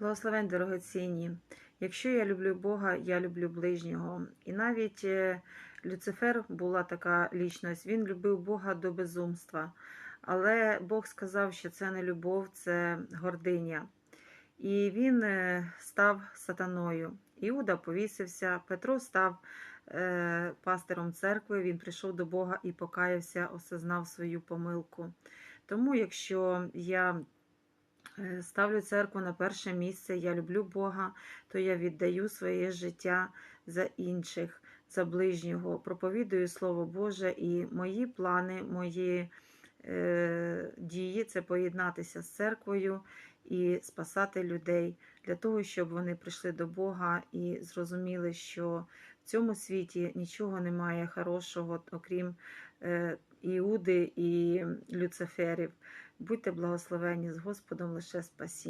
Благословень дорогоцінні. Якщо я люблю Бога, я люблю ближнього. І навіть е, Люцифер була така лічність, він любив Бога до безумства. Але Бог сказав, що це не любов, це гординя. І він е, став сатаною. Іуда повісився, Петро став е, пастиром церкви, він прийшов до Бога і покаявся, осознав свою помилку. Тому, якщо я ставлю церкву на перше місце, я люблю Бога, то я віддаю своє життя за інших, за ближнього, проповідую Слово Боже, і мої плани, мої е, дії це поєднатися з церквою і спасати людей для того, щоб вони прийшли до Бога і зрозуміли, що в цьому світі нічого немає хорошого, окрім е, Іуди і Люциферів. Будьте благословені з Господом лише спасіння.